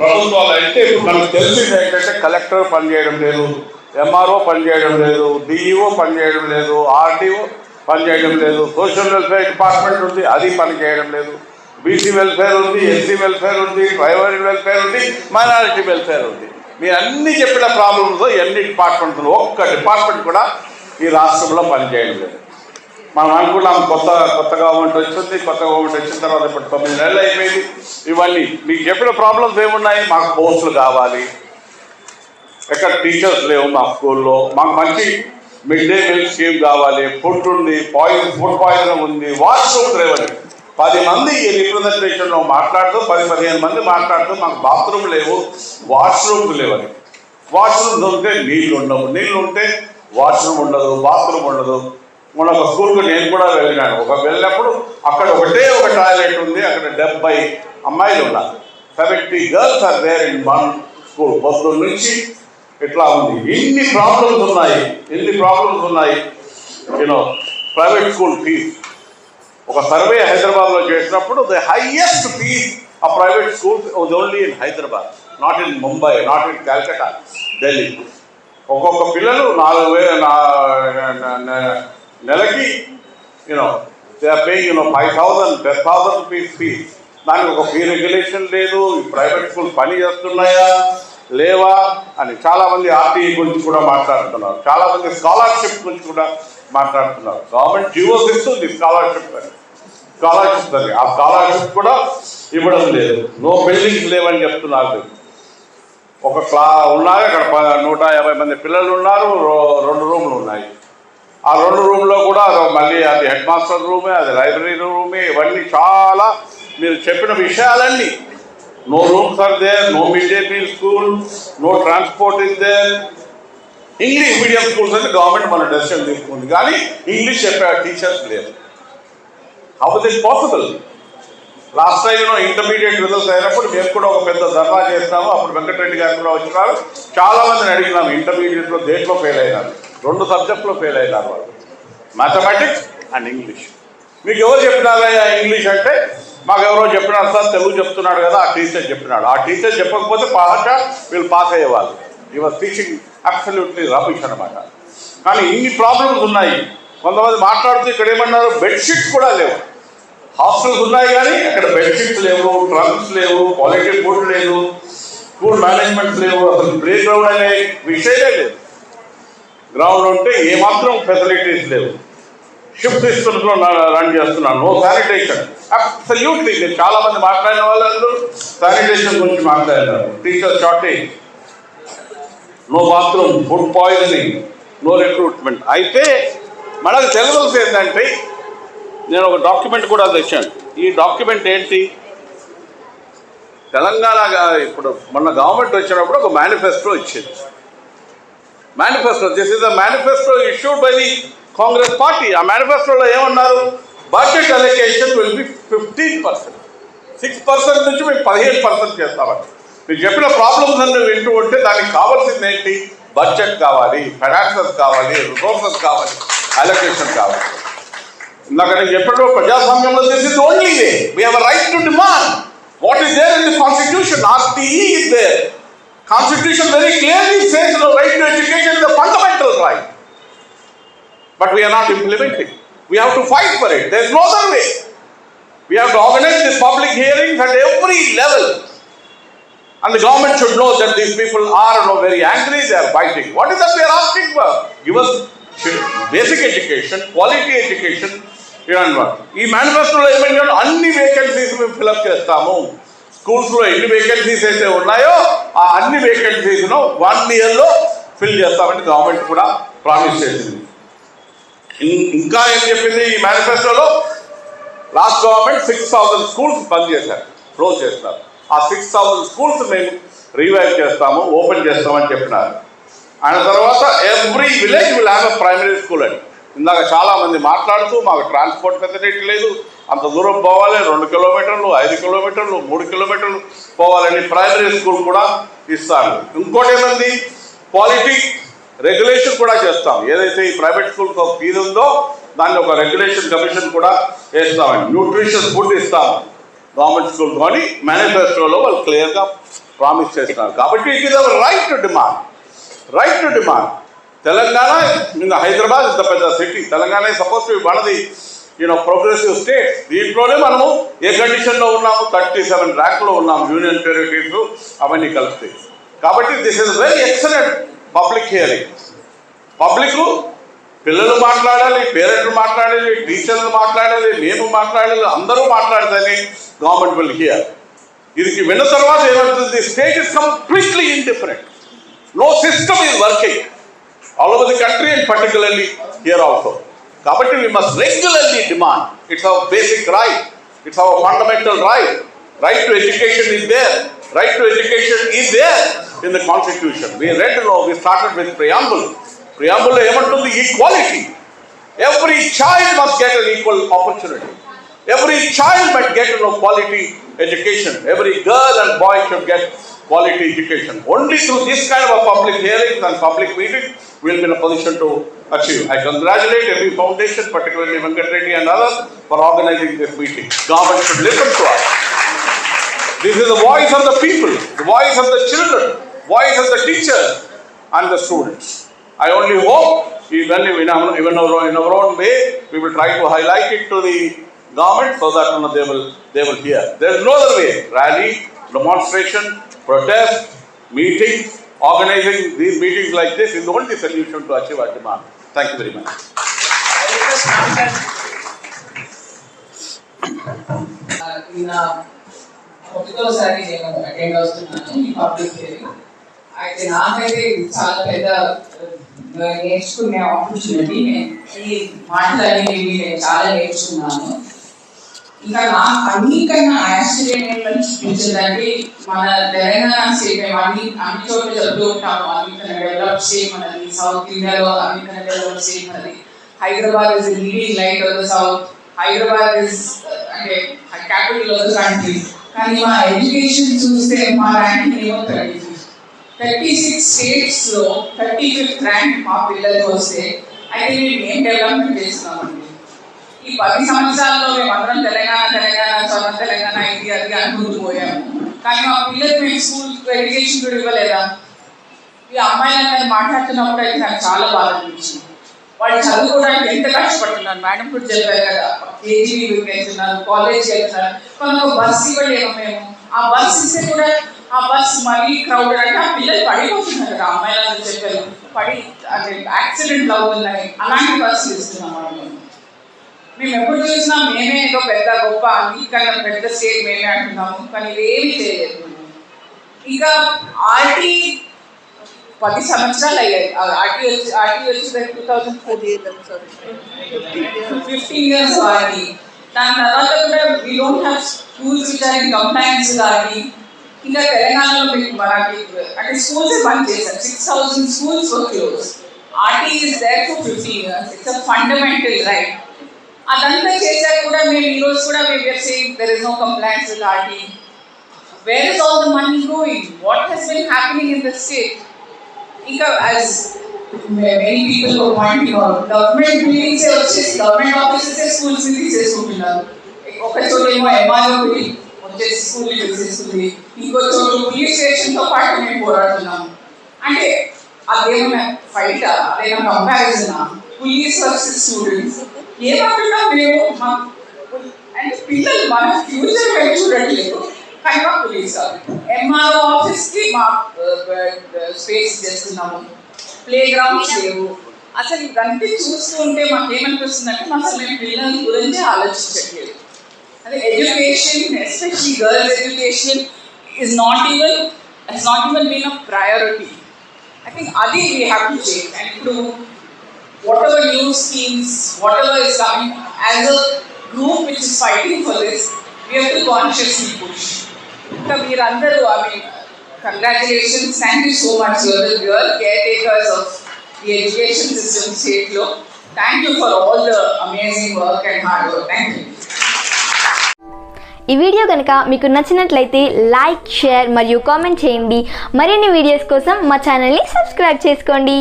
ప్రభుత్వాలు అయితే ఇప్పుడు మనకు తెలిసింది ఏంటంటే కలెక్టర్ పనిచేయడం లేదు ఎంఆర్ఓ పనిచేయడం లేదు డిఈఓ పనిచేయడం లేదు ఆర్డీఓ పనిచేయడం లేదు సోషల్ వెల్ఫేర్ డిపార్ట్మెంట్ ఉంది అది పనిచేయడం లేదు బీసీ వెల్ఫేర్ ఉంది ఎస్సీ వెల్ఫేర్ ఉంది ప్రైవేట్ వెల్ఫేర్ ఉంది మైనారిటీ వెల్ఫేర్ ఉంది. మీరు అన్ని చెప్పిన ప్రాబ్లమ్స్ ఎన్ని డిపార్ట్మెంట్లు ఒక్క డిపార్ట్మెంట్ కూడా ఈ రాష్ట్రంలో పనిచేయడం లేదు. మనం అనుకున్నాం కొత్త కొత్త గవర్నమెంట్ వచ్చింది. కొత్త గవర్నమెంట్ వచ్చిన తర్వాత ఇప్పుడు తొమ్మిది నెలలు అయిపోయింది. ఇవన్నీ మీకు చెప్పిన ప్రాబ్లమ్స్ ఏమున్నాయి? మాకు పోస్టులు కావాలి. ఎక్కడ టీచర్స్ లేవు మా స్కూల్లో మాకు మంచి మిడ్ డే మీల్ స్కీమ్ కావాలి. ఫుడ్ ఉంది పాయిజన్ ఫుడ్ పాయిజన్ ఉంది. వాష్రూమ్ లేవని పది మంది ఈ రిప్రజెంటేషన్లో మాట్లాడుతూ పది పదిహేను మంది మాట్లాడుతూ మాకు బాత్రూమ్ లేవు వాష్రూమ్స్ లేవని వాష్రూమ్స్ ఉంటే నీళ్ళు ఉండవు. నీళ్ళు ఉంటే వాష్రూమ్ ఉండదు బాత్రూమ్ ఉండదు. మొన్న ఒక స్కూల్కి నేను కూడా వెళ్ళినాను. ఒక వెళ్ళినప్పుడు అక్కడ ఒకటే ఒక టాయిలెట్ ఉంది అక్కడ డెబ్బై అమ్మాయిలు ఉన్నారు. Seventy girls are where in one school. బస్సుల నుంచి ఇట్లా ఉంది. ఎన్ని ప్రాబ్లమ్స్ ఉన్నాయి? ఎన్ని ప్రాబ్లమ్స్ ఉన్నాయి? You know private school fees. ఒక సర్వే హైదరాబాద్లో చేసినప్పుడు ద హైయెస్ట్ ఫీజ్ ఆ private school only in Hyderabad not in Mumbai not in Calcutta Delhi. ఒక్కొక్క పిల్లలు నాలుగు వేల నా- నెలకి you know they are paying you know five thousand ten thousand rupees fees దానికి ఒక ఫీ రెగ్యులేషన్ లేదు ఈ ప్రైవేట్ స్కూల్ పని చేస్తున్నాయా లేవా అని చాలామంది ఆర్టీఈ గురించి కూడా మాట్లాడుతున్నారు. చాలామంది స్కాలర్షిప్ గురించి కూడా మాట్లాడుతున్నారు. గవర్నమెంట్ జీవోస్ ఇస్తుంది స్కాలర్షిప్ అని. స్కాలర్షిప్ అని ఆ స్కాలర్షిప్ కూడా ఇవ్వడం లేదు. నో బిల్డింగ్స్ లేవని చెప్తున్నారు ఒక క్లా ఉన్నారు అక్కడ నూట యాభై మంది పిల్లలు ఉన్నారు రో- రెండు రూములు ఉన్నాయి. ఆ రెండు రూమ్లో కూడా అది మళ్ళీ అది హెడ్ మాస్టర్ రూమే అది లైబ్రరీ రూమే ఇవన్నీ చాలా మీరు చెప్పిన విషయాలన్నీ. No rooms are there no mid day meal school no transport is there. English medium schools అంటే గవర్నమెంట్ మన డెసిషన్ తీసుకుంది కానీ ఇంగ్లీష్ చెప్పే టీచర్స్ లేరు. How is possible last time intermediate results అయినప్పుడు మేము కూడా ఒక పెద్ద ధర్నా చేస్తాము అప్పుడు వెంకటరెడ్డి గారు కూడా వచ్చినారు. చాలా మందిని అడిగినాము ఇంటర్మీడియట్లో దేంట్లో ఫెయిల్ అయినారు? రెండు సబ్జెక్టులో ఫెయిల్ అయినారు వాళ్ళు. మ్యాథమెటిక్స్ అండ్ ఇంగ్లీష్ మీకు ఎవరు చెప్పినారయ్యా ఇంగ్లీష్ అంటే? మాకు ఎవరో చెప్పినారు సార్ తెలుగు చెప్తున్నాడు కదా ఆ టీచర్ చెప్పినాడు. ఆ టీచర్ చెప్పకపోతే పాట వీళ్ళు పాస్ అయ్యేవాళ్ళు. ఈ వాజ్ టీచింగ్ అబ్సల్యూట్లీ రబిష్ అనమాట కానీ ఇన్ని ప్రాబ్లమ్స్ ఉన్నాయి. కొంతమంది మాట్లాడుతూ ఇక్కడ ఏమన్నారు? బెడ్షీట్స్ కూడా లేవు. హాస్టల్స్ ఉన్నాయి కానీ అక్కడ బెడ్షీట్స్ లేవు ట్రంక్స్ లేవు క్వాలిటీ ఫుడ్ లేదు స్కూల్ మేనేజ్మెంట్ లేవు అసలు ప్లే గ్రౌండ్ అనే విషయమే లేదు. గ్రౌండ్ ఉంటే ఏమాత్రం ఫెసిలిటీస్ లేవు. షిఫ్ట్ సిస్టమ్స్ రన్ చేస్తున్నాను. నో శానిటేషన్ అబ్సల్యూట్లీ నేను చాలా మంది మాట్లాడిన వాళ్ళందరూ శానిటేషన్ గురించి మాట్లాడినారు. Teacher shortage no bathroom food poisoning no recruitment అయితే మనకు తెలియవలసి ఏంటంటే నేను ఒక డాక్యుమెంట్ కూడా తెచ్చాను. ఈ డాక్యుమెంట్ ఏంటి? తెలంగాణ ఇప్పుడు మొన్న గవర్నమెంట్ వచ్చినప్పుడు ఒక మేనిఫెస్టో ఇచ్చింది. Manifesto this is the manifesto issued by the Congress party ఆ మేనిఫెస్టోలో ఏమన్నారు? Budget allocation will be fifteen percent six percent నుంచి మేము పదిహేను పర్సెంట్ చేస్తామని మీరు చెప్పిన ప్రాబ్లమ్స్ అన్ని వింటూ ఉంటే దానికి కావాల్సింది ఏంటి? బడ్జెట్ కావాలి ఫైనాన్సెస్ కావాలి రిసోర్సెస్ కావాలి అలొకేషన్ కావాలి. ఇందాక నేను చెప్పినట్టు ప్రజాస్వామ్యంలో this is only way we have right to demand what is there in the constitution RTE is there Constitution very clearly says the right to education is the fundamental right but we are not implementing we have to fight for it there is no other way We have to organize these public hearings at every level. And the government should know that these people are you know, very angry, they are fighting. What is that we are asking for? Give us basic education, quality education. You know what? ఈ మేనిఫెస్టోలో ఏమైనా అన్ని vacancies మేము fill up చేస్తాము స్కూల్స్లో ఎన్ని vacancies అయితే ఉన్నాయో ఆ అన్ని వేకెన్సీస్ను వన్ ఇయర్లో ఫిల్ చేస్తామని గవర్నమెంట్ కూడా ప్రామిస్ చేసింది. ఇం- ఇంకా ఏం చెప్పింది ఈ మేనిఫెస్టోలో last government six thousand schools బంద్ చేశారు క్లోజ్ చేస్తారు. ఆ సిక్స్ థౌసండ్ స్కూల్స్ మేము రీవైవ్ చేస్తాము ఓపెన్ చేస్తామని చెప్పినారు. ఆయన తర్వాత every village will have a primary school అండి ఇందాక చాలా మంది మాట్లాడుతూ మాకు ట్రాన్స్పోర్ట్ ఫెసిలిటీ లేదు అంత దూరం పోవాలి రెండు కిలోమీటర్లు ఐదు కిలోమీటర్లు మూడు కిలోమీటర్లు పోవాలని ప్రైమరీ స్కూల్ కూడా ఇస్తారు. ఇంకోటి ఏమైంది? పాలిటిక్ రెగ్యులేషన్ కూడా చేస్తాం. ఏదైతే ఈ ప్రైవేట్ స్కూల్కి ఒక ఫీజు ఉందో దాన్ని ఒక రెగ్యులేషన్ కమిషన్ కూడా వేస్తామండి న్యూట్రిషన్ ఫుడ్ ఇస్తాం. గవర్నమెంట్ స్కూల్ కానీ మేనిఫెస్టోలో వాళ్ళు క్లియర్గా ప్రామిస్ చేస్తున్నారు కాబట్టి it is our right to demand right to demand Telangana ఇంకా హైదరాబాద్ ఇంత పెద్ద city Telangana suppose to one the ఈయన ప్రోగ్రెసివ్ స్టేట్ దీంట్లోనే మనము ఏ కండిషన్లో ఉన్నాము? థర్టీ సెవెన్ ర్యాంక్లో ఉన్నాము యూనియన్ టెరిటరీస్ అవన్నీ కలిస్తే కాబట్టి this is very excellent public hearing public పిల్లలు మాట్లాడాలి పేరెంట్లు మాట్లాడాలి టీచర్లు మాట్లాడాలి నేను మాట్లాడాలి అందరూ మాట్లాడదని గవర్నమెంట్ విల్ హియర్ ఇది విన్న తర్వాత ఏమవుతుంది? State is completely indifferent no system is working all over the country and particularly here also కాబట్టి we must regularly demand it's our basic right it's our fundamental right right to education is there right to education is there in the constitution we రెడ్లో we started with preamble preamble ఏమంటుంది? Equality every child must get an equal opportunity every child must get no quality education every girl and boy should get quality education. Only through this kind of a public hearings and public meetings, we'll be in a position to achieve. I congratulate every foundation, particularly Venkat Reddy and others, for organizing this meeting. Government should listen to us. This is the voice of the people, the voice of the children, voice of the teachers and the students. I only hope, even in our, even our, in our own way, we will try to highlight it to the government so that you know, they will they will hear. There is no other way. Rally, demonstration, protest, meetings, organizing these meetings like this is the only solution to achieve our demand. Thank you very much. నిన్న ఒకటోసారి నేను attend అవుతున్నాను ఈ public hearing అయితే నాకైతే చాలా పెద్ద నేర్చుకునే ఆపర్చునిటీ నేను ఈ మాటలన్నీ నేను చాలా నేర్చుకున్నాను ఇంకా నాకు అన్నికన్నా ఆశ్చర్యంగా చూపించదంటే మన తెలంగాణ స్టేట్ అన్ని అన్ని చోట్ల చెప్తూ ఉంటాము. అన్నికన్నా డెవలప్ చేయమని సౌత్ ఇండియాలో అన్నికన్నా డెవలప్ చేయమని Hyderabad is leading light of the south Hyderabad is అంటే క్యాపిటల్ ఆఫ్ ద కంట్రీ కానీ మా ఎడ్యుకేషన్ చూస్తే మా ర్యాంకింగ్ ఏమో థర్టీ థర్టీ సిక్స్ స్టేట్స్లో థర్టీ ఫిఫ్త్ ర్యాంక్ మా పిల్లలకి వస్తే అయితే మేము ఏం డెవలప్మెంట్ చేస్తున్నామండి? ఈ పది సంవత్సరాల్లో మేము అందరం తెలంగాణ తెలంగాణ చదువు తెలంగాణ ఇది అది అనుకుంటూ పోయాము కానీ మా పిల్లలకు మేము స్కూల్ ఎడ్యుకేషన్ కూడా ఇవ్వలేదా? ఈ అమ్మాయిల మీద మాట్లాడుతున్నప్పుడు అయితే నాకు చాలా బాధ అనిపించింది. వాళ్ళు చదువుకోవడానికి ఎంత కష్టపడుతున్నారు? మేడం కూడా చెప్పారు కదా కేజీ వెళ్తున్నారు కాలేజ్ వెళ్తున్నారు. కానీ ఒక బస్సు ఇవ్వలేము మేము. ఆ బస్సు ఇస్తే కూడా ఆ బస్సు మరీ క్రౌడ్ అంటే ఆ పిల్లలు పడిపోతున్నారు కదా అమ్మాయిలందరూ చెప్పారు. పడి అంటే యాక్సిడెంట్లు అవుతున్నాయి. అలాంటి బస్సులు ఇస్తున్నాం వాళ్ళు. మేము ఎప్పుడు చూసినా మేమే ఏదో పెద్ద గొప్ప అన్నికన్నా పెద్ద స్టేట్ మేమే అంటున్నాము కానీ ఇవేమీ చేయలేదు ఇంకా ఆర్టీ పది సంవత్సరాలు అయ్యాయి ఆర్టీ వచ్చి ఆర్టీ వచ్చి two thousand fifteen years RTE దాని తర్వాత కూడా we don't have schools which are in compliance కానీ ఇంకా తెలంగాణలో మీకు మనకి అంటే స్కూల్స్ బంద్ చేశారు six thousand schools were close RTE is there for fifteen years it's a fundamental right అదంతా చేశాక కూడా మేము ఈ రోజు కూడా మేము saying there is no complaints with RTE where is all the money going what has been happening in the state ఇంకా as many people pointing out government buildings వచ్చేసి గవర్నమెంట్ ఆఫీసెస్ స్కూల్స్ తీసేసుకుంటున్నారు. ఒక చోట ఏమో ఎంఆర్ఓ బిల్డింగ్ వచ్చేసి school తీసేస్తుంది ఇంకో చోట పోలీస్ స్టేషన్తో పాటు మేము పోరాడుతున్నాము అంటే అదేమన్నా ఫైట్ అదేమన్నా కంపారిజన్ పోలీస్ వర్సెస్ స్టూడెంట్స్ ఏమంటున్నాం మేము మా అంటే పిల్లలు మన ఫ్యూచర్ మేము చూడట్లేదు కానీ మా పోలీస్ ఎంఆర్ఓ ఆఫీస్కి మా స్పేస్ చేస్తున్నాము ప్లే గ్రౌండ్స్ లేవు అసలు ఇవన్నీ చూస్తూ ఉంటే మాకు ఏమనిపిస్తుంది అంటే అసలు మేము పిల్లల గురించి ఆలోచించట్లేదు అదే education especially girls education is not even is not even been a priority I think అది we have to change and ఇప్పుడు whatever new schemes, whatever is coming, as a group which is fighting for this, we have to consciously push. ఇంకా మీరందరూ I mean congratulations thank you so much your your caretakers of the education system స్టేట్లో thank you for all the amazing work and hard work thank you ఈ video కనుక మీకు నచ్చినట్లయితే like share మరియు comment చేయండి. మరిన్ని వీడియోస్ కోసం మా ఛానల్ని సబ్స్క్రైబ్ చేసుకోండి.